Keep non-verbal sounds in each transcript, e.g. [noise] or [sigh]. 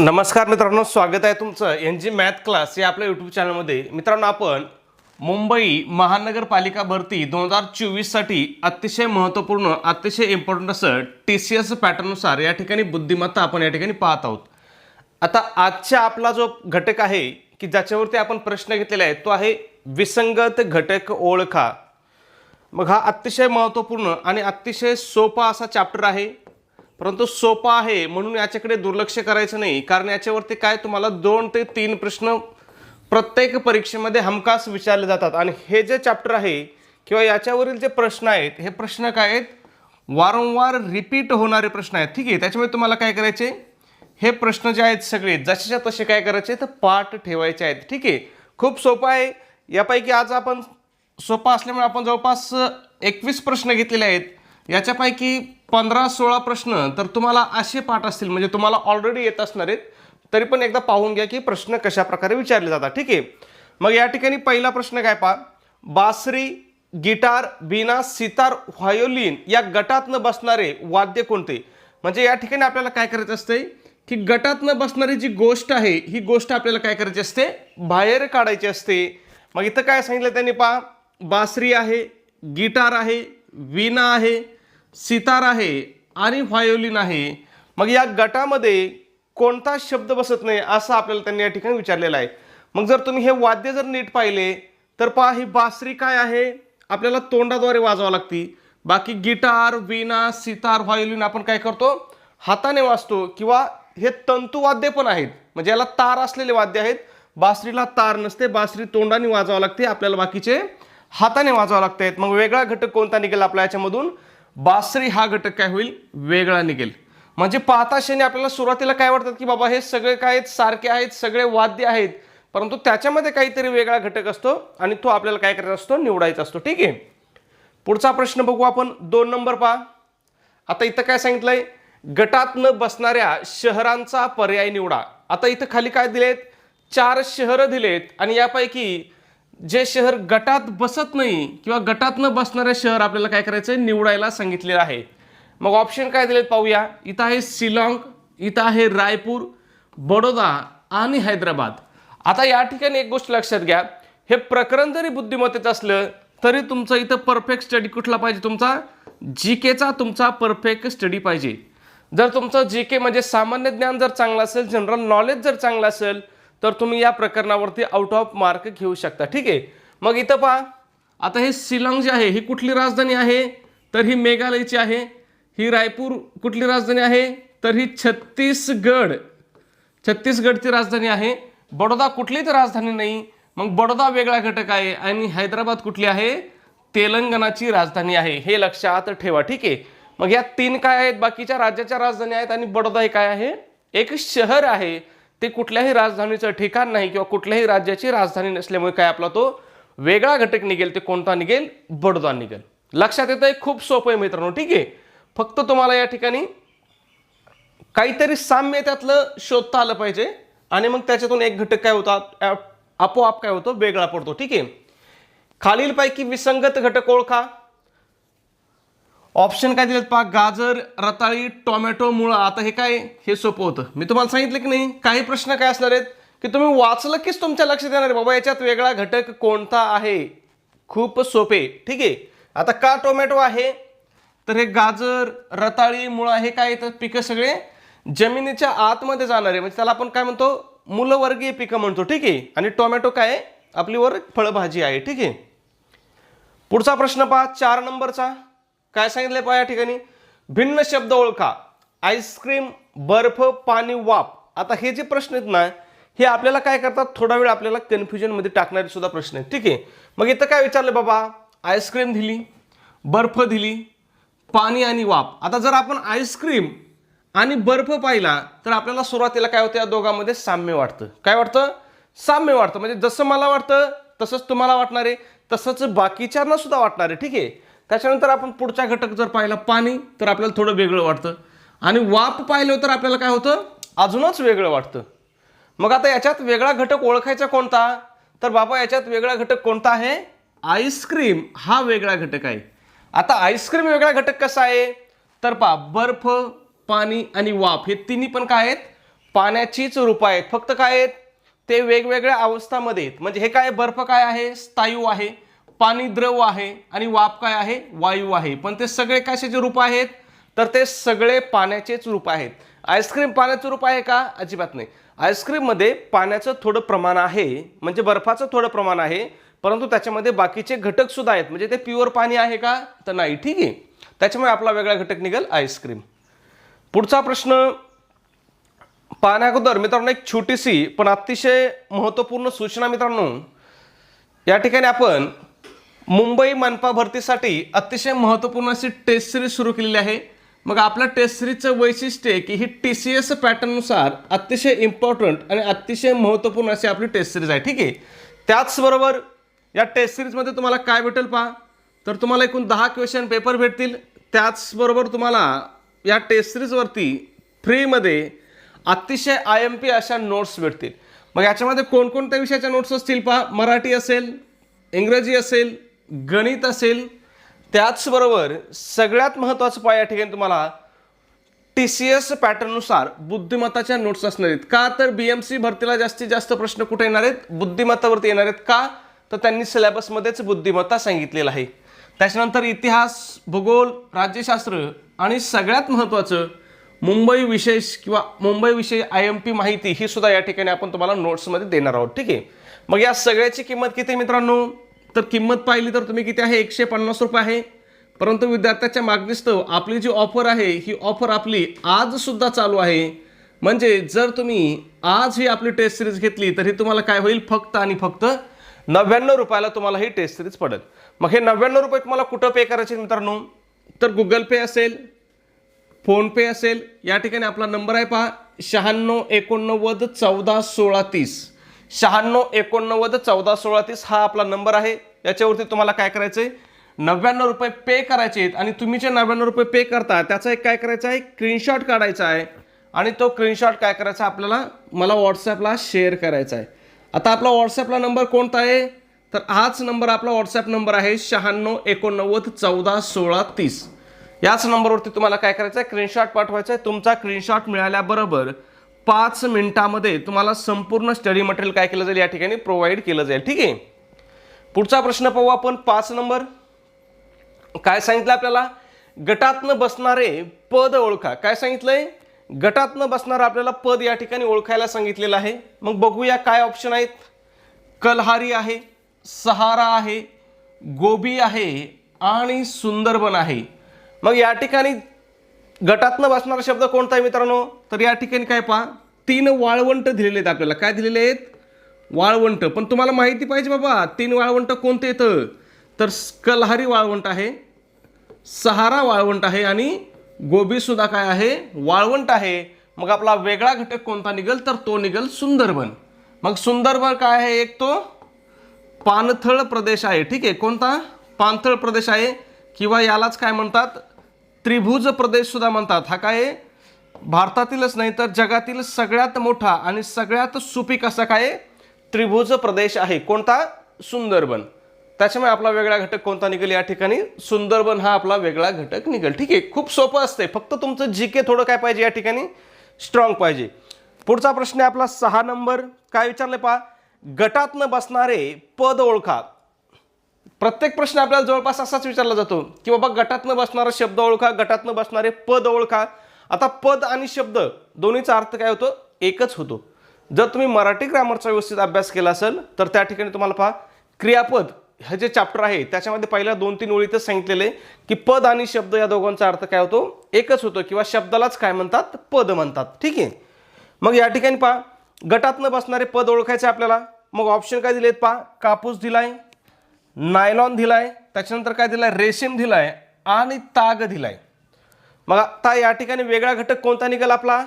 नमस्कार मित्रांनो स्वागत आहे तुमचं एन जी मॅथ क्लास या आपल्या यूट्यूब चॅनलमध्ये मित्रांनो आपण मुंबई महानगरपालिका भरती दोन हजार चोवीससाठी अतिशय महत्त्वपूर्ण अतिशय इम्पॉर्टंट असं टी सी एस पॅटर्ननुसार या ठिकाणी बुद्धिमत्ता आपण या ठिकाणी पाहत आहोत. आता आजच्या आपला जो घटक आहे की ज्याच्यावरती आपण प्रश्न घेतलेला आहे तो आहे विसंगत घटक ओळखा. मग हा अतिशय महत्त्वपूर्ण आणि अतिशय सोपा असा चॅप्टर आहे. परंतु सोपा आहे म्हणून याच्याकडे दुर्लक्ष करायचं नाही. कारण याच्यावरती काय तुम्हाला दोन ते तीन प्रश्न प्रत्येक परीक्षेमध्ये हमखास विचारले जातात. आणि हे जे चॅप्टर आहे किंवा याच्यावरील जे प्रश्न आहेत हे प्रश्न काय आहेत? वारंवार रिपीट होणारे प्रश्न आहेत. ठीक आहे त्याच्यामुळे तुम्हाला काय करायचे? हे प्रश्न जे आहेत सगळे जसेच्या तसे काय करायचे? तर पाठ ठेवायचे आहेत. ठीक आहे खूप सोपं आहे. यापैकी आज आपण सोपा असल्यामुळे आपण जवळपास एकवीस प्रश्न घेतलेले आहेत. याच्यापैकी पंधरा सोळा प्रश्न तर तुम्हाला असे पाठ असतील म्हणजे तुम्हाला ऑलरेडी येत असणार आहेत तरी पण एकदा पाहून घ्या की प्रश्न कशा प्रकारे विचारले जातात ठीक आहे? मग या ठिकाणी पहिला प्रश्न काय पहा? बासरी गिटार बिना सितार व्हायोलिन या गटातनं बसणारे वाद्य कोणते? म्हणजे या ठिकाणी आपल्याला काय करायचं असते की गटातनं बसणारी जी गोष्ट आहे ही गोष्ट आपल्याला काय करायची असते? बाहेर काढायची असते. मग इथं काय सांगितलं त्यांनी पहा? बासरी आहे गिटार आहे वीणा आहे सितार आहे आणि व्हायोलिन आहे. मग या गटामध्ये कोणता शब्द बसत नाही असं आपल्याला त्यांनी या ठिकाणी विचारलेलं आहे. मग जर तुम्ही हे वाद्य जर नीट पाहिले तर पहा ही बासरी काय आहे? आपल्याला तोंडाद्वारे वाजवावं लागती. बाकी गिटार वीणा सितार व्हायोलिन आपण काय करतो? हाताने वाजतो किंवा हे तंतुवाद्य पण आहेत. म्हणजे याला तार असलेले वाद्य आहेत. बासरीला तार नसते बासरी तोंडाने वाजवावं लागते. आपल्याला बाकीचे हाताने वाजवावं आहेत मग वेगळा घटक कोणता निघेल आपल्या याच्यामधून? बासरी हा घटक काय होईल? वेगळा निघेल. म्हणजे पाहता क्षणी आपल्याला सुरुवातीला काय वाटतात की बाबा हे सगळे काय आहेत? सारखे आहेत सगळे वाद्य आहेत. परंतु त्याच्यामध्ये काहीतरी वेगळा घटक असतो आणि तो आपल्याला काय करायचा असतो? निवडायचा असतो. ठीक आहे? पुढचा प्रश्न बघू आपण. दोन नंबर पहा. आता इथं काय सांगितलंय? गटात न बसणाऱ्या शहरांचा पर्याय निवडा. आता इथं खाली काय दिलेत? चार शहरं दिलेत. आणि यापैकी जे शहर गटात बसत नाही किंवा गटात न बसणारे शहर आपल्याला काय करायचं आहे निवडायला सांगितलेलं आहे. मग ऑप्शन काय दिलेत पाहूया. इथं आहे शिलाँग इथं आहे रायपूर बडोदा आणि हैदराबाद. आता या ठिकाणी एक गोष्ट लक्षात घ्या. हे प्रकरण जरी बुद्धिमत्तेचं असलं तरी तुमचं इथं परफेक्ट स्टडी कुठला पाहिजे तुमचा? जी केचा तुमचा परफेक्ट स्टडी पाहिजे. जर तुमचं जी के म्हणजे सामान्य ज्ञान जर चांगलं असेल जनरल नॉलेज जर चांगलं असेल तर तुम्ही या प्रकरणावरती आउट ऑफ मार्क घेऊ शकता. ठीक आहे? मग इथं पहा. आता हे शिलाँग जे आहे ही कुठली राजधानी आहे? तर ही मेघालयची आहे. ही रायपूर कुठली राजधानी आहे? तर ही छत्तीसगड. छत्तीसगडची राजधानी आहे. बडोदा कुठलीच राजधानी नाही. मग बडोदा वेगळा घटक आहे आणि हैदराबाद कुठली आहे? तेलंगणाची राजधानी आहे. हे लक्षात ठेवा. ठीक आहे? मग या तीन काय आहेत? बाकीच्या राज्याच्या राजधानी आहेत आणि बडोदा हे काय आहे? एक शहर आहे. ते कुठल्याही राजधानीचं ठिकाण नाही किंवा कुठल्याही राज्याची राजधानी नसल्यामुळे काय आपला तो वेगळा घटक निघेल ते कोणता निघेल? बडोदा निघेल. लक्षात येतं खूप सोपं आहे मित्रांनो ठीक आहे? फक्त तुम्हाला या ठिकाणी काहीतरी साम्य त्यातलं शोधता आलं पाहिजे आणि मग त्याच्यातून एक घटक काय होता आपोआप काय होतो वेगळा पडतो ठीक आहे? खालीलपैकी विसंगत घटक ओळखा. ऑप्शन काय दिलेत पहा गाजर रताळी टोमॅटो मुळा. आता हे काय हे सोपं होतं. मी तुम्हाला सांगितलं की नाही काही प्रश्न काय असणार आहेत की तुम्ही वाचलं कीच तुमच्या लक्षात येणार आहे बाबा याच्यात वेगळा घटक कोणता आहे? खूप सोपे ठीक आहे? आता का टोमॅटो आहे? तर हे गाजर रताळी मुळा हे काय येतं पिकं सगळे? जमिनीच्या आतमध्ये जाणार आहे म्हणजे त्याला आपण काय म्हणतो? मूलवर्गीय पिकं म्हणतो ठीक आहे? आणि टोमॅटो काय? आपली वर फळभाजी आहे ठीक आहे? पुढचा प्रश्न पहा चार नंबरचा. काय सांगितलंय पहा या ठिकाणी? भिन्न शब्द ओळखा. आईस्क्रीम बर्फ पाणी वाफ. आता हे जे प्रश्न आहेत ना हे आपल्याला काय करतात? थोडा वेळ आपल्याला कन्फ्युजनमध्ये टाकणारे सुद्धा प्रश्न आहेत. ठीक आहे? मग इथं काय विचारलं बाबा? आईस्क्रीम दिली बर्फ दिली पाणी आणि वाफ. आता जर आपण आईस्क्रीम आणि बर्फ पाहिला तर आपल्याला सुरुवातीला काय होतं या दोघांमध्ये? साम्य वाटतं. काय वाटतं? साम्य वाटतं. म्हणजे जसं मला वाटतं तसंच तुम्हाला वाटणार. आहे तसंच बाकीच्यांना सुद्धा वाटणार. आहे ठीक आहे? त्याच्यानंतर आपण पुढचा घटक जर पाहिला पाणी तर आपल्याला थोडं वेगळं वाटतं. आणि वाफ पाहिलं तर आपल्याला काय होतं? अजूनच वेगळं वाटतं. मग आता याच्यात वेगळा घटक ओळखायचा कोणता? तर बाबा याच्यात वेगळा घटक कोणता आहे? आईस्क्रीम. हा वेगळा घटक आहे. आता आईस्क्रीम वेगळा घटक कसा आहे? तर पहा बर्फ पाणी आणि वाफ हे तिन्ही पण काय आहेत? पाण्याचीच रूपं आहेत. फक्त काय आहेत? ते वेगवेगळ्या अवस्थामध्ये आहेत. म्हणजे हे काय बर्फ काय आहे? स्थायू आहे. पाणी द्रव आहे आणि वाफ काय आहे? वायू आहे. पण ते सगळे कशाचे रूप आहेत? तर ते सगळे पाण्याचेच रूप आहेत. आईस्क्रीम पाण्याचं रूप आहे का? अजिबात नाही. आईस्क्रीममध्ये पाण्याचं थोडं प्रमाण आहे. म्हणजे बर्फाचं थोडं प्रमाण आहे. परंतु त्याच्यामध्ये बाकीचे घटक सुद्धा आहेत. म्हणजे ते प्युअर पाणी आहे का? तर नाही. ठीक आहे. त्याच्यामुळे आपला वेगळा घटक निघेल आईस्क्रीम. पुढचा प्रश्न. पाहण्याअगोदर मित्रांनो एक छोटीशी पण अतिशय महत्त्वपूर्ण सूचना मित्रांनो. या ठिकाणी आपण मुंबई मनपा भरतीसाठी अतिशय महत्त्वपूर्ण अशी टेस्ट सिरीज सुरू केलेली आहे. मग आपल्या टेस्ट सिरीजचं वैशिष्ट्य की ही टी सी एस पॅटर्ननुसार अतिशय इम्पॉर्टंट आणि अतिशय महत्त्वपूर्ण अशी आपली टेस्ट सिरीज आहे. ठीक आहे? त्याचबरोबर या टेस्ट सिरीजमध्ये तुम्हाला काय भेटेल पहा? तर तुम्हाला एकूण दहा क्वेश्चन पेपर भेटतील. त्याचबरोबर तुम्हाला या टेस्ट सिरीजवरती फ्रीमध्ये अतिशय आय एम पी अशा नोट्स भेटतील. मग याच्यामध्ये कोणकोणत्या विषयाच्या नोट्स असतील पहा? मराठी असेल इंग्रजी असेल गणित असेल त्याचबरोबर सगळ्यात महत्त्वाचं पाय या ठिकाणी तुम्हाला टी सी एस पॅटर्ननुसार बुद्धिमत्ताच्या नोट्स असणार आहेत. का तर बी एम सी भरतीला जास्तीत जास्त प्रश्न कुठे येणार आहेत? बुद्धिमत्तावरती येणार आहेत. का? तर त्यांनी सिलेबसमध्येच बुद्धिमत्ता सांगितलेलं आहे. त्याच्यानंतर इतिहास भूगोल राज्यशास्त्र आणि सगळ्यात महत्त्वाचं मुंबई विशेष किंवा मुंबई विषयी आय एम पी माहिती ही सुद्धा या ठिकाणी आपण तुम्हाला नोट्समध्ये देणार आहोत. ठीक आहे? मग या सगळ्याची किंमत किती मित्रांनो? तर किंमत पाहिली तर तुम्ही किती आहे? एकशे पन्नास रुपये आहे. परंतु विद्यार्थ्याच्या मागणीस्तव आपली जी ऑफर आहे ही ऑफर आपली आजसुद्धा चालू आहे. म्हणजे जर तुम्ही आज ही आपली टेस्ट सिरीज घेतली तर ही तुम्हाला काय होईल? फक्त आणि फक्त नव्याण्णव रुपयाला तुम्हाला ही टेस्ट सिरीज पडेल. मग हे नव्याण्णव रुपये तुम्हाला कुठं पे करायचे मित्रांनो? तर गुगल पे असेल फोनपे असेल या ठिकाणी आपला नंबर आहे पहा. शहाण्णव एकोणनव्वद चौदा सोळा तीस. शहाण्णव एकोणनव्वद चौदा सोळा तीस हा आपला नंबर आहे. याच्यावरती तुम्हाला काय करायचं आहे नव्याण्णव रुपये पे करायचे आहेत आणि तुम्ही जे नव्याण्णव रुपये पे करता त्याचा एक काय करायचा आहे? स्क्रीनशॉट काढायचा आहे. आणि तो स्क्रीनशॉट काय करायचा आपल्याला? मला व्हॉट्सॲपला शेअर करायचा आहे. आता आपला व्हॉट्सॲपला नंबर कोणता आहे? तर हाच नंबर आपला व्हॉट्सॲप नंबर आहे शहाण्णव एकोणनव्वद चौदा सोळा तीस. याच नंबरवरती तुम्हाला काय करायचं आहे स्क्रीनशॉट पाठवायचा आहे तुमचा स्क्रीनशॉट मिळाल्याबरोबर पाच मिनिटामध्ये तुम्हाला संपूर्ण स्टडी मटेरियल काय केलं जाईल या ठिकाणी प्रोव्हाइड केलं जाईल. ठीक आहे? पुढचा प्रश्न पाहू आपण. पाच नंबर. काय सांगितलं आपल्याला? गटातनं बसणारे पद ओळखा. काय सांगितलंय? गटातनं बसणारं आपल्याला पद या ठिकाणी ओळखायला सांगितलेलं आहे. मग बघूया काय ऑप्शन आहेत. कलहारी आहे सहारा आहे गोबी आहे आणि सुंदरबन आहे. मग या ठिकाणी गटातनं बसणारा शब्द कोणता आहे मित्रांनो? तर या ठिकाणी काय पहा तीन वाळवंट दिलेले आहेत आपल्याला. काय दिलेले आहेत? वाळवंट. पण तुम्हाला माहिती पाहिजे बाबा तीन वाळवंट कोणते येतं तर कलहारी वाळवंट आहे सहारा वाळवंट आहे आणि गोबीसुद्धा काय आहे? वाळवंट आहे. मग आपला वेगळा घटक कोणता निघेल? तर तो निघेल सुंदरबन. मग सुंदरबन काय आहे? एक तो पानथळ प्रदेश आहे. ठीक आहे? कोणता? पानथळ प्रदेश आहे. किंवा यालाच काय म्हणतात? त्रिभुज प्रदेश सुद्धा म्हणतात. हा काय? भारतातीलच नाही तर जगातील सगळ्यात मोठा आणि सगळ्यात सुपीक असा काय? त्रिभुज प्रदेश आहे. कोणता? सुंदरबन. त्याच्यामुळे आपला वेगळा घटक कोणता निघेल? या ठिकाणी सुंदरबन हा आपला वेगळा घटक निघेल. ठीक आहे. खूप सोपं असते फक्त तुमचं जी के थोडं काय पाहिजे या ठिकाणी? स्ट्रॉंग पाहिजे. पुढचा प्रश्न आहे आपला सहा नंबर. काय विचारले पहा? गटातनं बसणारे पद ओळखा. प्रत्येक प्रश्न आपल्याला जवळपास असाच विचारला जातो की बाबा गटातनं बसणारा शब्द ओळखा गटातनं बसणारे पद ओळखा. आता पद आणि शब्द दोन्हीचा अर्थ काय होतो? एकच होतो. जर तुम्ही मराठी ग्रामरचा व्यवस्थित अभ्यास केला असेल तर त्या ठिकाणी तुम्हाला पहा क्रियापद हे जे चॅप्टर आहे त्याच्यामध्ये पहिल्या दोन तीन ओळीतच सांगितलेले की पद आणि शब्द या दोघांचा अर्थ काय होतो? एकच होतो किंवा शब्दालाच काय म्हणतात? पद म्हणतात. ठीक आहे? मग या ठिकाणी पहा गटातनं बसणारे पद ओळखायचे आपल्याला. मग ऑप्शन काय दिलेत पहा? कापूस दिलाय. नायलॉन दिलाय त्याच्यानंतर काय दिलाय? रेशीम दिलाय आणि ताग दिलाय. मग आता या ठिकाणी वेगळा घटक कोणता निघेल आपला?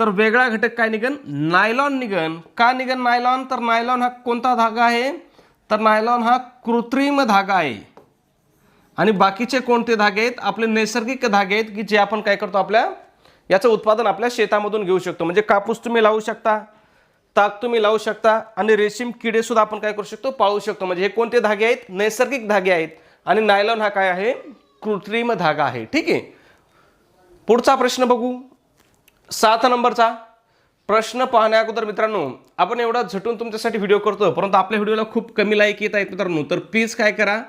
तर वेगळा घटक काय निघन? नायलॉन निघन. का निघन नायलॉन? तर नायलॉन हा कोणता धागा आहे? तर नायलॉन हा कृत्रिम धागा आहे. आणि बाकीचे कोणते धागे आहेत? आपले नैसर्गिक धागे आहेत की जे आपण काय करतो आपल्या याचं उत्पादन आपल्या शेतामधून घेऊ शकतो. म्हणजे कापूस तुम्ही लावू शकता. ताक तुम्ही लावू शकता आणि रेशीम किडे सुद्धा आपण काय करू शकतो? पाळू शकतो. म्हणजे हे कोणते धागे आहेत? नैसर्गिक धागे आहेत. आणि नायलॉन हा काय आहे? कृत्रिम धागा आहे. ठीक आहे? पुढचा प्रश्न बघू. सात नंबरचा. प्रश्न पाहण्या अगोदर मित्रांनो आपण एवढा झटून तुमच्यासाठी व्हिडिओ करतो परंतु आपल्या व्हिडिओला खूप कमी लाईक येत आहेत मित्रांनो. तर प्लीज काय करा?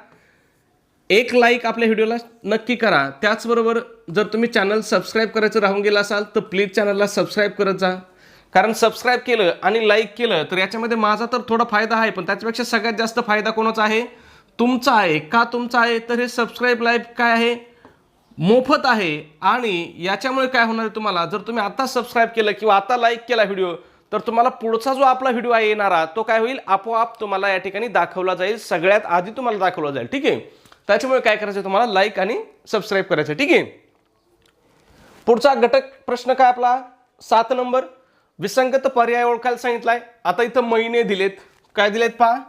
एक लाईक आपल्या व्हिडिओला नक्की करा. त्याचबरोबर जर तुम्ही चॅनल सबस्क्राईब करायचं राहून गेला असाल तर प्लीज चॅनलला सबस्क्राईब करत जा. कारण सबस्क्राईब केलं आणि लाईक केलं तर याच्यामध्ये माझा तर थोडा फायदा आहे पण त्याच्यापेक्षा सगळ्यात जास्त फायदा कोणाचा आहे? तुमचा आहे. का तुमचा आहे? तर हे सबस्क्राईब लाईक काय आहे? मोफत आहे. आणि याच्यामुळे काय होणार आहे तुम्हाला? जर तुम्ही आता सबस्क्राईब केलं किंवा आता लाईक केला व्हिडिओ तर तुम्हाला पुढचा जो आपला व्हिडिओ आहे येणारा तो काय होईल? आपोआप तुम्हाला या ठिकाणी दाखवला जाईल. सगळ्यात आधी तुम्हाला दाखवला जाईल. ठीक आहे? त्याच्यामुळे काय करायचं तुम्हाला? लाईक आणि सबस्क्राईब करायचं ठीक आहे? पुढचा घटक प्रश्न काय आपला? सात नंबर. विसंगत पर्याय ओळखायला सांगितलाय. आता इथं महिने दिलेत. काय दिलेत पहा?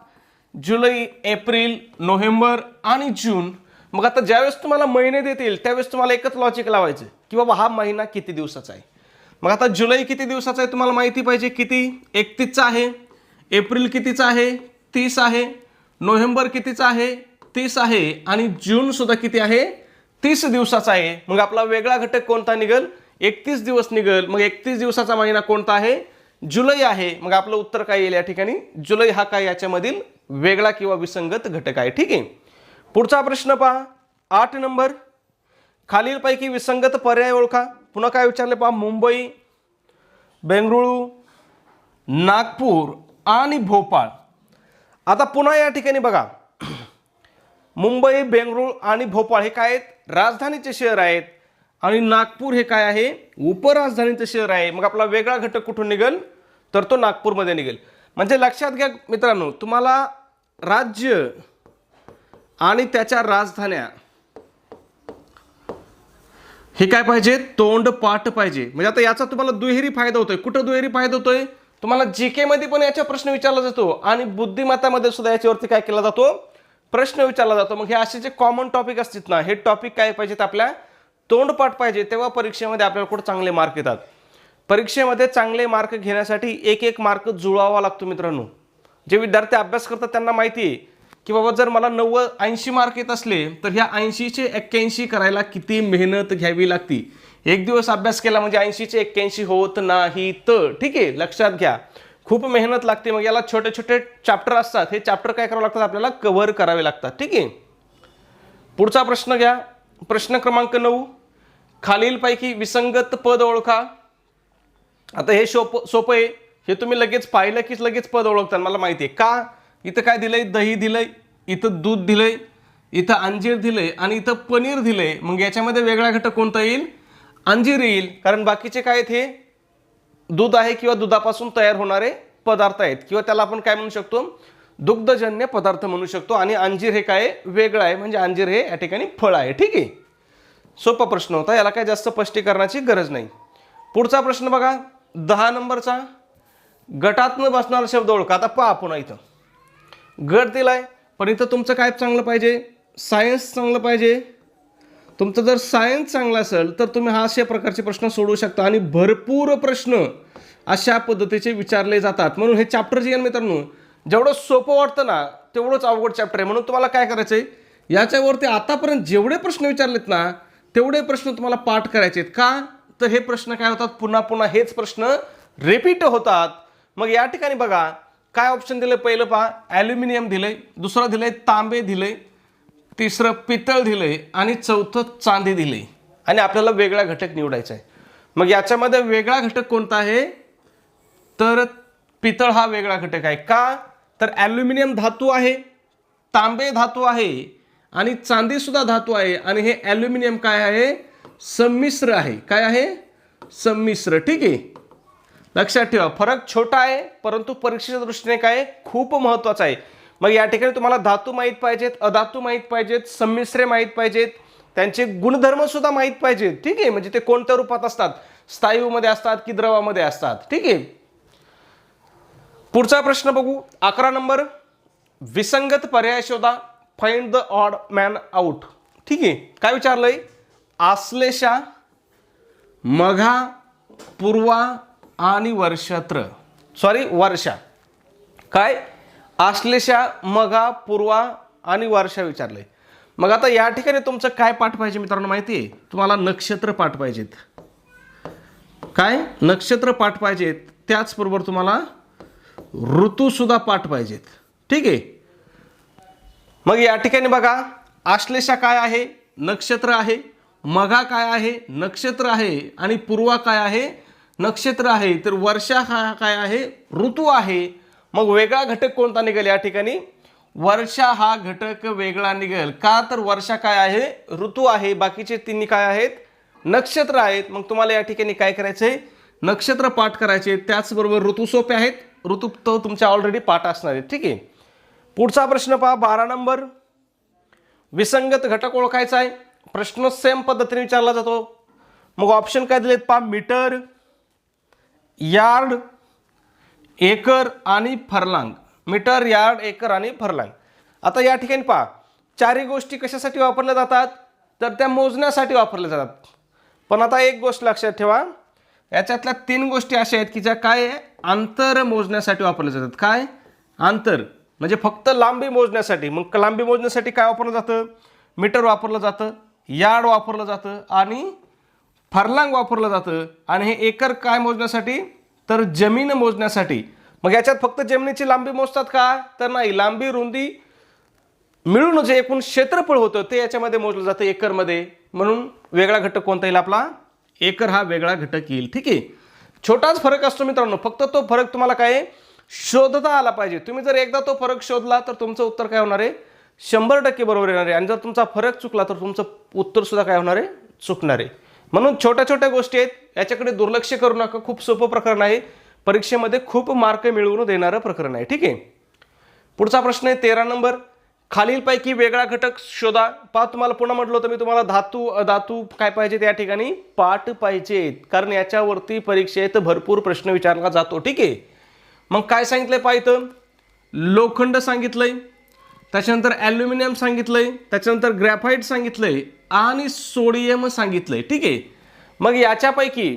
जुलै एप्रिल नोव्हेंबर आणि जून. मग आता ज्यावेळेस तुम्हाला महिने देतील त्यावेळेस तुम्हाला एकच लॉजिक लावायचं की बाबा हा महिना किती दिवसाचा आहे? मग आता जुलै किती दिवसाचा आहे तुम्हाला माहिती पाहिजे? किती? एकतीसचा आहे. एप्रिल कितीचा आहे? तीस आहे. नोव्हेंबर कितीचा आहे? तीस आहे. आणि जूनसुद्धा किती आहे? तीस दिवसाचा आहे. मग आपला वेगळा घटक कोणता निघल? एकतीस दिवस निघल मग एकतीस दिवसाचा महिना कोणता आहे? जुलै आहे. मग आपलं उत्तर काय येईल या ठिकाणी? जुलै हा काय याच्यामधील वेगळा किंवा विसंगत घटक आहे. ठीक आहे? पुढचा प्रश्न पहा. आठ नंबर. खालीलपैकी विसंगत पर्याय ओळखा. पुन्हा काय विचारले पहा? मुंबई बेंगळुरू नागपूर आणि भोपाळ. आता पुन्हा या ठिकाणी बघा. [clears throat] मुंबई बेंगळुरू आणि भोपाळ हे काय आहेत? राजधानीचे शहर आहेत. आणि नागपूर हे काय आहे? उपराजधानीचं शहर आहे. मग आपला वेगळा घटक कुठून निघेल? तर तो नागपूरमध्ये निघेल. म्हणजे लक्षात घ्या मित्रांनो तुम्हाला राज्य आणि त्याच्या राजधान्या हे काय पाहिजे? तोंड पाठ पाहिजे. म्हणजे आता याचा तुम्हाला दुहेरी फायदा होतोय. कुठं दुहेरी फायदा होतोय? तुम्हाला जी केमध्ये पण याचा प्रश्न विचारला जातो आणि बुद्धिमत्तामध्ये सुद्धा याच्यावरती काय केला जातो? प्रश्न विचारला जातो. मग हे असे जे कॉमन टॉपिक असतात ना हे टॉपिक काय पाहिजेत आपल्या? तोंडपाठ पाहिजे तेव्हा परीक्षेमध्ये आपल्याला कुठं चांगले मार्क येतात. परीक्षेमध्ये चांगले मार्क घेण्यासाठी एक एक मार्क जुळवावा लागतो मित्रांनो. जे विद्यार्थी अभ्यास करतात त्यांना माहिती आहे की बाबा जर मला नव्वद ऐंशी मार्क येत असले तर ह्या ऐंशीचे एक्क्याऐंशी करायला किती मेहनत घ्यावी लागती? एक दिवस अभ्यास केला म्हणजे ऐंशीचे एक्क्याऐंशी होत नाही तर. ठीक आहे लक्षात घ्या. खूप मेहनत लागते मग याला छोटे छोटे चॅप्टर असतात. हे चॅप्टर काय करावं लागतात? आपल्याला कव्हर करावे लागतात. ठीक आहे. पुढचा प्रश्न घ्या. प्रश्न क्रमांक नऊ. खालीलपैकी विसंगत पद ओळखा. आता हे सोप सोपं आहे. हे तुम्ही लगेच पाहिलं की लगेच पद ओळखता मला माहिती आहे. का? इथं काय दिलंय? दही दिलंय इथं दूध दिलंय इथं अंजीर दिलंय आणि इथं पनीर दिलंय. मग याच्यामध्ये वेगळा घटक कोणता येईल? अंजीर येईल. कारण बाकीचे काय आहेत हे? दूध आहे किंवा दुधापासून तयार होणारे पदार्थ आहेत. किंवा त्याला आपण काय म्हणू शकतो? दुग्धजन्य पदार्थ म्हणू शकतो. आणि अंजीर हे काय? वेगळं आहे. म्हणजे अंजीर हे या ठिकाणी फळ आहे. ठीक आहे? सोपा प्रश्न होता. याला काय जास्त स्पष्टीकरणाची गरज नाही. पुढचा प्रश्न बघा. दहा नंबरचा. गटातनं बसणारा शब्द ओळखा. आता पहा पुन्हा इथं. गट दिलाय पण इथं तुमचं काय चांगलं पाहिजे? सायन्स चांगलं पाहिजे. तुमचं जर सायन्स चांगलं असेल तर तुम्ही हा अशा प्रकारचे प्रश्न सोडवू शकता. आणि भरपूर प्रश्न अशा पद्धतीचे विचारले जातात. म्हणून हे चॅप्टर जे आहे मित्रांनो जेवढं सोपं वाटतं ना तेवढंच अवघड चॅप्टर आहे. म्हणून तुम्हाला काय करायचं आहे याच्यावरती आतापर्यंत जेवढे प्रश्न विचारलेत ना तेवढे प्रश्न तुम्हाला पाठ करायचे आहेत. का? तर हे प्रश्न काय होतात? पुन्हा पुन्हा हेच प्रश्न रिपीट होतात. मग या ठिकाणी बघा काय ऑप्शन दिलं पहिलं पहा ॲल्युमिनियम दिलंय. दुसरं दिलंय तांबे दिलंय. तिसरं पितळ दिलंय. आणि चौथं चांदी दिलंय. आणि आपल्याला वेगळा घटक निवडायचा आहे. मग याच्यामध्ये वेगळा घटक कोणता आहे? तर पितळ हा वेगळा घटक आहे. का? तर ॲल्युमिनियम धातू आहे. तांबे धातू आहे. आणि चांदीसुद्धा धातू आहे. आणि हे ॲल्युमिनियम काय आहे? संमिश्र आहे. काय आहे? संमिश्र. ठीक आहे? लक्षात ठेवा फरक छोटा आहे परंतु परीक्षेच्या दृष्टीने काय खूप महत्त्वाचं आहे. मग या ठिकाणी तुम्हाला धातू माहीत पाहिजेत अधातू माहीत पाहिजेत संमिश्रे माहीत पाहिजेत त्यांचे गुणधर्मसुद्धा माहीत पाहिजेत. ठीक आहे? म्हणजे ते कोणत्या रूपात असतात? स्थायूमध्ये असतात की द्रवामध्ये असतात? ठीक आहे? पुढचा प्रश्न बघू. अकरा नंबर. विसंगत पर्याय शोधा. Find the odd man out. ठीक आहे. काय विचारलंय? आश्लेषा मघा पूर्वा आणि वर्षत्र. सॉरी वर्षा. काय? आश्लेषा मघा पूर्वा आणि वर्षा विचारलंय. मग आता या ठिकाणी तुमचं काय पाठ पाहिजे मित्रांनो माहिती आहे? तुम्हाला नक्षत्र पाठ पाहिजेत. काय? नक्षत्र पाठ पाहिजेत. त्याचबरोबर तुम्हाला ऋतूसुद्धा पाठ पाहिजेत. ठीक आहे. मग या ठिकाणी बघा आश्लेषा काय आहे? नक्षत्र आहे. मघा काय आहे? नक्षत्र आहे. आणि पूर्वा काय आहे? नक्षत्र आहे. तर वर्षा हा काय आहे? ऋतू आहे. मग वेगळा घटक कोणता निघेल या ठिकाणी? वर्षा हा घटक वेगळा निघेल. का तर वर्षा काय आहे? ऋतू आहे. बाकीचे तिन्ही काय आहेत? नक्षत्र आहेत. मग तुम्हाला या ठिकाणी काय करायचं आहे? नक्षत्र पाठ करायचे त्याचबरोबर ऋतू सोपे आहेत. ऋतू तो तुमच्या ऑलरेडी पाठ असणार आहेत. ठीक आहे? पुढचा प्रश्न पहा बारा नंबर. विसंगत घटक ओळखायचा आहे. प्रश्न सेम पद्धतीने विचारला जातो. मग ऑप्शन काय दिलेत पहा मीटर यार्ड एकर आणि फरलांग. मीटर यार्ड एकर आणि फरलांग. आता या ठिकाणी पहा चारही गोष्टी कशासाठी वापरल्या जातात? तर त्या मोजण्यासाठी वापरल्या जातात. पण आता एक गोष्ट लक्षात ठेवा. याच्यातल्या तीन गोष्टी अशा आहेत की ज्या काय आंतर अंतर मोजण्यासाठी वापरल्या जातात. काय? अंतर. म्हणजे फक्त लांबी मोजण्यासाठी मग लांबी मोजण्यासाठी काय वापरलं जातं? मीटर वापरलं जातं यार्ड वापरलं जातं आणि फरलांग वापरलं जातं. आणि हे एकर काय मोजण्यासाठी? तर जमीन मोजण्यासाठी. मग याच्यात फक्त जमिनीची लांबी मोजतात का? तर नाही लांबी रुंदी मिळून जे एकूण क्षेत्रफळ होतं ते याच्यामध्ये मोजलं जातं एकरमध्ये. म्हणून वेगळा घटक कोणता येईल आपला? एकर हा वेगळा घटक येईल. ठीक आहे? छोटाच फरक असतो मित्रांनो. फक्त तो फरक तुम्हाला काय आहे? शोधता आला पाहिजे. तुम्ही जर एकदा तो फरक शोधला तर तुमचं उत्तर काय होणार आहे? शंभर टक्के बरोबर येणार आहे. आणि जर तुमचा फरक चुकला तर तुमचं उत्तर सुद्धा काय होणार आहे? चुकणार आहे. म्हणून छोट्या छोट्या गोष्टी आहेत. याच्याकडे दुर्लक्ष करू नका. खूप सोपं प्रकरण आहे. परीक्षेमध्ये खूप मार्क मिळवून देणारं प्रकरण आहे. ठीक आहे? पुढचा प्रश्न आहे तेरा नंबर. खालीलपैकी वेगळा घटक शोधा. पहा तुम्हाला पुन्हा म्हटलं होतं मी तुम्हाला धातू धातू काय पाहिजेत या ठिकाणी? पाठ पाहिजेत. कारण याच्यावरती परीक्षेत भरपूर प्रश्न विचारला जातो. ठीक आहे? मग काय सांगितलंय पाहिजे लोखंड सांगितलंय त्याच्यानंतर ॲल्युमिनियम सांगितलंय त्याच्यानंतर ग्रॅफाईट सांगितलंय आणि सोडियम सांगितलंय. ठीक आहे? मग याच्यापैकी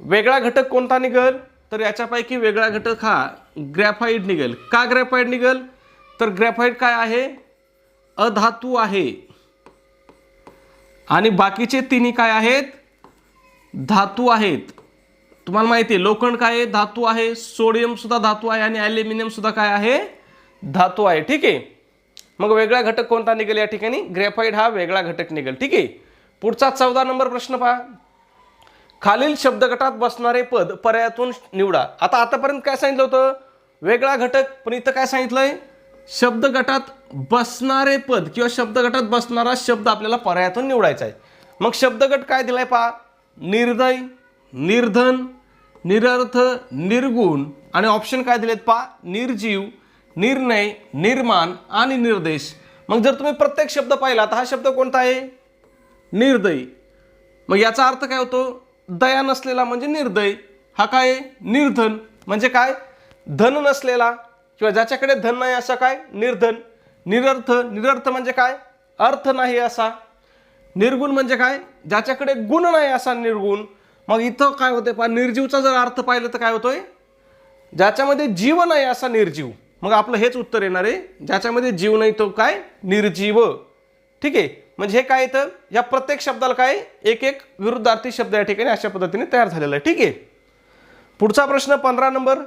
वेगळा घटक कोणता निघेल? तर याच्यापैकी वेगळा घटक हा ग्रॅफाईट निघेल. का ग्रॅफाईट निघेल? तर ग्रॅफाईट काय आहे? अधातू आहे. आणि बाकीचे तिन्ही काय आहेत? धातू आहेत. तुम्हाला माहिती आहे लोखंड काय आहे? धातू आहे. सोडियम सुद्धा धातू आहे आणि ॲल्युमिनियम सुद्धा काय आहे? धातू आहे. ठीक आहे? मग वेगळा घटक कोणता निघेल या ठिकाणी? ग्रेफाईड हा वेगळा घटक निघेल. ठीक आहे? पुढचा चौदा नंबर प्रश्न पहा. खालील शब्दगटात बसणारे पद पर्यायातून निवडा. आता आतापर्यंत काय सांगितलं होतं? वेगळा घटक पण इथं काय सांगितलंय? शब्दगटात बसणारे पद किंवा शब्दगटात बसणारा शब्द आपल्याला पर्यायातून निवडायचा आहे. मग शब्दगट काय दिलाय पहा? निर्दय. निर्धन निरर्थ निर्गुण आणि ऑप्शन काय दिलेत पहा? निर्जीव निर्णय निर्माण आणि निर्देश. मग जर तुम्ही प्रत्येक शब्द पाहिला तर हा शब्द कोणता आहे? निर्दयी. मग याचा अर्थ काय होतो? दया नसलेला म्हणजे निर्दय. हा काय आहे? निर्धन. म्हणजे काय? धन नसलेला किंवा ज्याच्याकडे धन नाही असा काय? निर्धन. निरर्थ. निरर्थ म्हणजे काय? अर्थ नाही असा. निर्गुण म्हणजे काय? ज्याच्याकडे गुण नाही असा निर्गुण मग इथं काय होते पहा निर्जीवचा जर अर्थ पाहिलं तर काय होतोय? ज्याच्यामध्ये जीव नाही असा निर्जीव. मग आपलं हेच उत्तर येणार आहे. ज्याच्यामध्ये जीव नाही तो काय? निर्जीव. ठीक आहे? म्हणजे हे काय येतं? या प्रत्येक शब्दाला काय? एक एक विरुद्धार्थी शब्द या ठिकाणी अशा पद्धतीने तयार झालेला आहे. ठीक आहे? पुढचा प्रश्न पंधरा नंबर.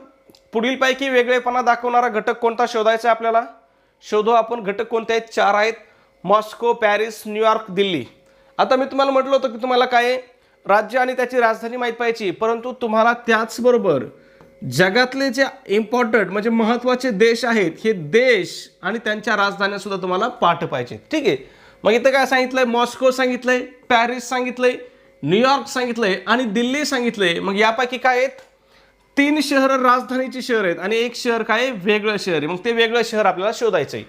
पुढीलपैकी वेगळेपणा दाखवणारा घटक कोणता शोधायचा आहे आपल्याला? शोधू आपण घटक कोणते आहेत? चार आहेत. Moscow Paris New York Delhi. आता मी तुम्हाला म्हटलं होतं की तुम्हाला काय राज्य आणि त्याची राजधानी माहीत पाहिजे परंतु तुम्हाला त्याचबरोबर जगातले जे इम्पॉर्टंट म्हणजे महत्त्वाचे देश आहेत हे देश आणि त्यांच्या राजधान्या सुद्धा तुम्हाला पाठ पाहिजे ठीक आहे? मग इथं काय सांगितलंय? मॉस्को सांगितलंय पॅरिस सांगितलंय न्यूयॉर्क सांगितलंय आणि दिल्ली सांगितलंय. मग यापैकी काय आहेत? तीन शहर राजधानीची शहर आहेत आणि एक शहर काय आहे? वेगळं शहर आहे. मग ते वेगळं शहर आपल्याला शोधायचं आहे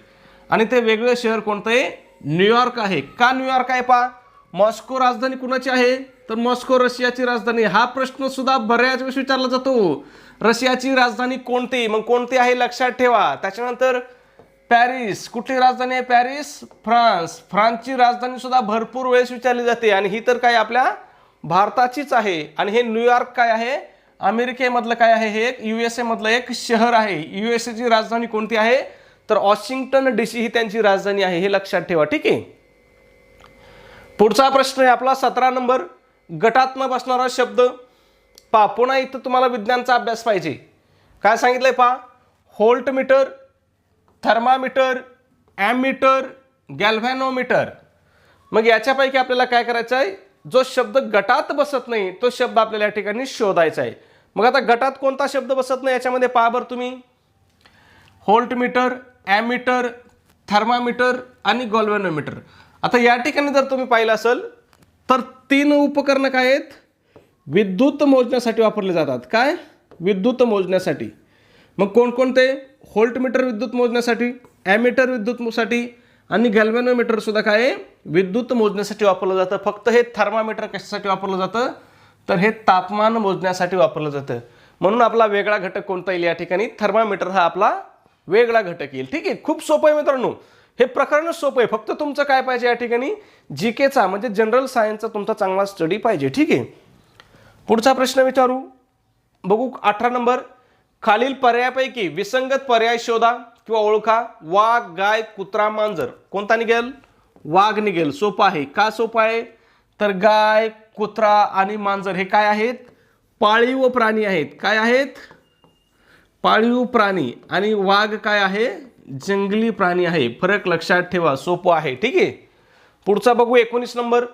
आणि ते वेगळं शहर कोणतं आहे? न्यूयॉर्क आहे. का न्यूयॉर्क आहे पा मॉस्को राजधानी कुणाची आहे? तर मॉस्को रशियाची राजधानी हा प्रश्न सुद्धा बऱ्याच वेळेस विचारला जातो. रशियाची राजधानी कोणती? मग कोणती आहे लक्षात ठेवा. त्याच्यानंतर पॅरिस कुठली राजधानी आहे पॅरिस? फ्रान्स. फ्रान्सची राजधानी सुद्धा भरपूर वेळेस विचारली जाते. आणि ही तर काय आपल्या भारताचीच आहे. आणि हे न्यूयॉर्क काय आहे? अमेरिकेमधलं काय आहे हे एक? यू एस मधलं एक शहर आहे. यू एस एची राजधानी कोणती आहे? तर वॉशिंग्टन डी सी ही त्यांची राजधानी आहे. हे लक्षात ठेवा. ठीक आहे? पुढचा प्रश्न आहे आपला सतरा नंबर. गटात्मक बसणारा शब्द पा पुन्हा इथं तुम्हाला विज्ञानचा अभ्यास पाहिजे. काय सांगितलंय पा? Voltmeter thermometer ammeter galvanometer. मग याच्यापैकी आपल्याला काय करायचं आहे? जो शब्द गटात बसत नाही तो शब्द आपल्याला या ठिकाणी शोधायचा आहे. मग आता गटात कोणता शब्द बसत नाही याच्यामध्ये पहा बरं तुम्ही. होल्टमीटर ॲमीटर थर्मामीटर आणि गॉल्व्हॅनोमीटर. आता या ठिकाणी जर तुम्ही पाहिलं असेल तर तीन उपकरणं काय आहेत? विद्युत मोजण्यासाठी वापरले जातात. काय? विद्युत मोजण्यासाठी. मग कोणकोणते? होल्टमीटर विद्युत मोजण्यासाठी ॲमीटर विद्युत आणि गॅल्व्हॅनोमीटरसुद्धा काय आहे? विद्युत मोजण्यासाठी वापरलं जातं. फक्त हे थर्मामीटर कशासाठी वापरलं जातं? तर हे तापमान मोजण्यासाठी वापरलं जातं. म्हणून आपला वेगळा घटक कोणता येईल या ठिकाणी? थर्मामीटर हा आपला वेगळा घटक येईल. ठीक आहे? खूप सोपं आहे मित्रांनो. हे प्रकरणच सोपं आहे. फक्त तुमचं काय पाहिजे या ठिकाणी? जी केचा म्हणजे जनरल सायन्सचा तुमचा चांगला स्टडी पाहिजे. ठीक आहे? पुढचा प्रश्न विचारू. बघू अठरा नंबर. खालील पर्यायापैकी विसंगत पर्याय शोधा किंवा ओळखा. वाघ गाय कुत्रा मांजर. कोणता निघेल? वाघ निघेल. सोपं आहे. का सोपं आहे? तर गाय कुत्रा आणि मांजर हे काय आहेत? पाळीव प्राणी आहेत. काय आहेत? पाळीव प्राणी. आणि वाघ काय आहे? जंगली प्राणी आहे. फरक लक्षात ठेवा. सोपं आहे. ठीक आहे? पुढचा बघू. एकोणीस नंबर.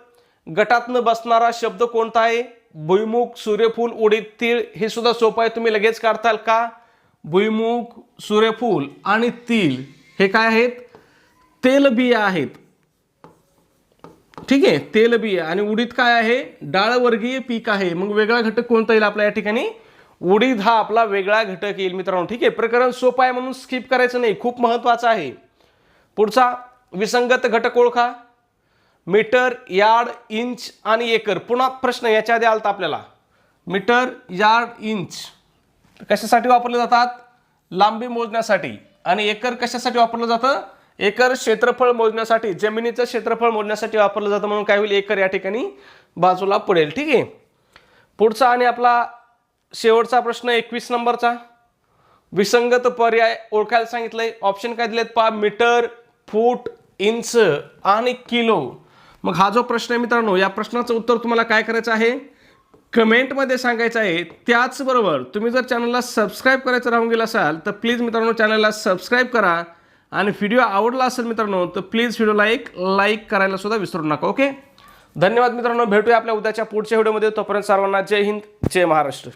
गटातनं बसणारा शब्द कोणता आहे? भुईमुख सूर्यफूल उडीद तीळ हे सुद्धा सोपं आहे. तुम्ही लगेच काढताल का? भुईमुख सूर्यफूल आणि तीळ हे काय आहेत? तेलबिया आहेत. ठीक आहे? तेलबिया आणि उडीद काय आहे? डाळवर्गीय पीक आहे. मग वेगळा घटक कोणता येईल आपल्या या ठिकाणी? उडीद हा आपला वेगळा घटक येईल मित्रांनो. ठीक आहे प्रकरण सोपं आहे म्हणून स्किप करायचं नाही. खूप महत्वाचं आहे. पुढचा विसंगत घटक ओळखा. मीटर यार्ड इंच आणि एकर. पुन्हा प्रश्न याच्या आधी आलता आपल्याला. मीटर यार्ड इंच कशासाठी वापरले जातात? लांबी मोजण्यासाठी. आणि एकर कशासाठी वापरलं जातं? एकर क्षेत्रफळ मोजण्यासाठी. जमिनीचं क्षेत्रफळ मोजण्यासाठी वापरलं जातं म्हणून काय होईल? एकर या ठिकाणी बाजूला पडेल. ठीक आहे. पुढचा आणि आपला शेवटचा प्रश्न एकवीस नंबरचा. विसंगत पर्याय ओळखायला सांगितलंय. ऑप्शन काय दिलेत पहा मीटर फूट इंच आणि किलो. मग हा जो प्रश्न आहे मित्रांनो या प्रश्नाचं उत्तर तुम्हाला काय करायचं आहे? कमेंटमध्ये सांगायचं आहे. त्याचबरोबर तुम्ही जर चॅनलला सबस्क्राईब करायचं राहून गेला असाल तर प्लीज मित्रांनो चॅनलला सबस्क्राईब करा. आणि व्हिडिओ आवडला असेल मित्रांनो तर प्लीज व्हिडिओला एक लाईक करायला सुद्धा विसरू नका ओके धन्यवाद मित्रांनो. भेटूया आपल्या उद्याच्या पुढच्या व्हिडिओमध्ये तोपर्यंत सर्वांना जय हिंद जय महाराष्ट्र.